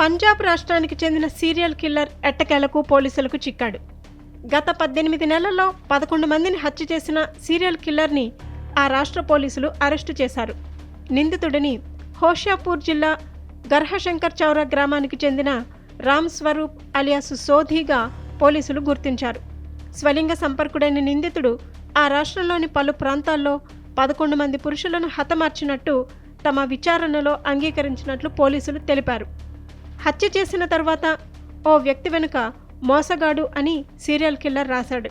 పంజాబ్ రాష్ట్రానికి చెందిన serial killer ఎట్టకేలకు పోలీసులకు చిక్కాడు. గత పద్దెనిమిది నెలల్లో పదకొండు మందిని హత్య చేసిన సీరియల్ కిల్లర్ని ఆ రాష్ట్ర పోలీసులు అరెస్టు చేశారు. నిందితుడిని హోషాపూర్ జిల్లా గర్హశంకర్ చౌరా గ్రామానికి చెందిన రామ్ స్వరూప్ అలియాసు సోధీగా పోలీసులు గుర్తించారు. స్వలింగ సంపర్కుడైన నిందితుడు ఆ రాష్ట్రంలోని పలు ప్రాంతాల్లో పదకొండు మంది పురుషులను హతమార్చినట్టు తమ విచారణలో అంగీకరించినట్లు పోలీసులు తెలిపారు. హత్య చేసిన తర్వాత ఓ వ్యక్తి వెనుక మోసగాడు అని సీరియల్ కిల్లర్ రాశాడు.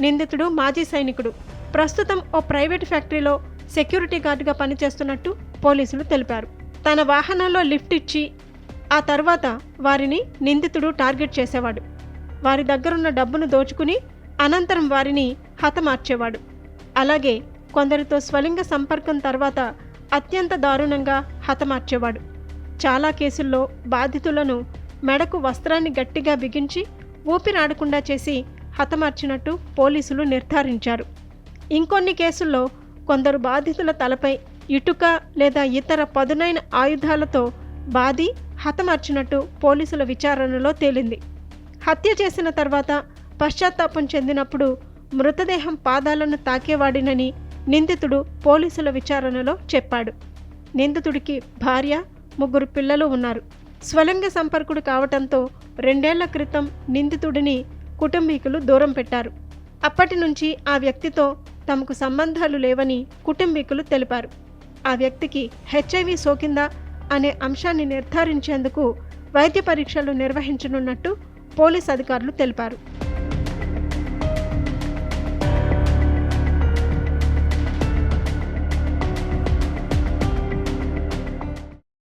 నిందితుడు మాజీ సైనికుడు. ప్రస్తుతం ఓ ప్రైవేట్ ఫ్యాక్టరీలో సెక్యూరిటీ గార్డుగా పనిచేస్తున్నట్టు పోలీసులు తెలిపారు. తన వాహనంలో లిఫ్ట్ ఇచ్చి ఆ తర్వాత వారిని నిందితుడు టార్గెట్ చేసేవాడు. వారి దగ్గరున్న డబ్బును దోచుకుని అనంతరం వారిని హతమార్చేవాడు. అలాగే కొందరితో స్వలింగ సంపర్కం తర్వాత అత్యంత దారుణంగా హతమార్చేవాడు. చాలా కేసుల్లో బాధితులను మెడకు వస్త్రాన్ని గట్టిగా బిగించి ఊపిరాడకుండా చేసి హతమార్చినట్టు పోలీసులు నిర్ధారించారు. ఇంకొన్ని కేసుల్లో కొందరు బాధితుల తలపై ఇటుక లేదా ఇతర పదునైన ఆయుధాలతో బాధి హతమార్చినట్టు పోలీసుల విచారణలో తేలింది. హత్య చేసిన తర్వాత పశ్చాత్తాపం చెందినప్పుడు మృతదేహం పాదాలను తాకేవాడినని నిందితుడు పోలీసుల విచారణలో చెప్పాడు. నిందితుడికి భార్య ముగ్గురు పిల్లలు ఉన్నారు. స్వలింగ సంపర్కుడు కావటంతో రెండేళ్ళ క్రితం నిందితుడిని కుటుంబీకులు దూరం పెట్టారు. అప్పటి నుంచి ఆ వ్యక్తితో తమకు సంబంధాలు లేవని కుటుంబీకులు తెలిపారు. ఆ వ్యక్తికి హెచ్ఐవి సోకిందా అనే అంశాన్ని నిర్ధారించేందుకు వైద్య పరీక్షలు నిర్వహించనున్నట్టు పోలీస్ అధికారులు తెలిపారు.